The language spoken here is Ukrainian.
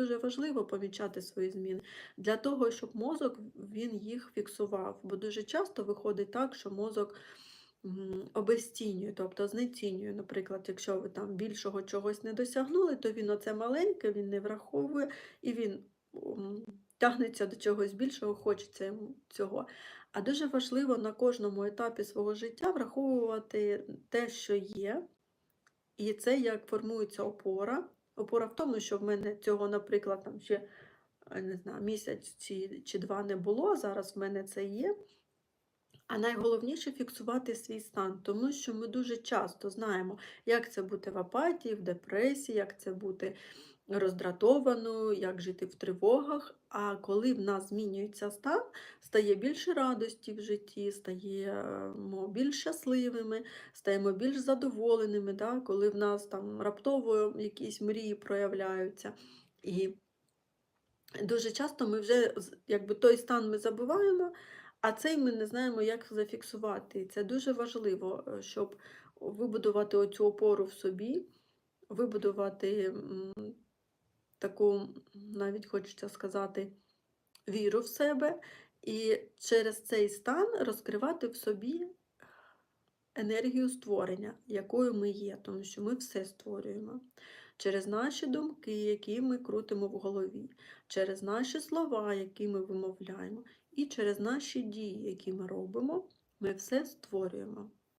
дуже важливо помічати свої зміни для того, щоб мозок він їх фіксував. Бо дуже часто виходить так, що мозок м, тобто знецінює. Наприклад, якщо ви там більшого чогось не досягнули, то він оце маленьке, він не враховує і він тягнеться до чогось більшого, хочеться йому цього. А дуже важливо на кожному етапі свого життя враховувати те, що є, і це як формується опора. Опора в тому, що в мене цього, наприклад, там ще е, не знаю, місяць чи, чи два не було, зараз в мене це є. А найголовніше фіксувати свій стан, тому що ми дуже часто знаємо, як це бути в апатії, в депресії, як це бути роздратованою, як жити в тривогах. А коли в нас змінюється стан, стає більше радості в житті, стаємо більш щасливими, стаємо більш задоволеними, да? коли в нас там раптово якісь мрії проявляються. І дуже часто ми вже якби той стан ми забуваємо, а цей ми не знаємо, як зафіксувати. Це дуже важливо, е, щоб вибудувати оцю опору в собі, вибудувати таку, навіть хочеться сказати, віру в себе, і через цей стан розкривати в собі енергію створення, якою ми є, тому що ми все створюємо. Через наші думки, які ми крутимо в голові, через наші слова, які ми вимовляємо, і через наші дії, які ми робимо, ми все створюємо.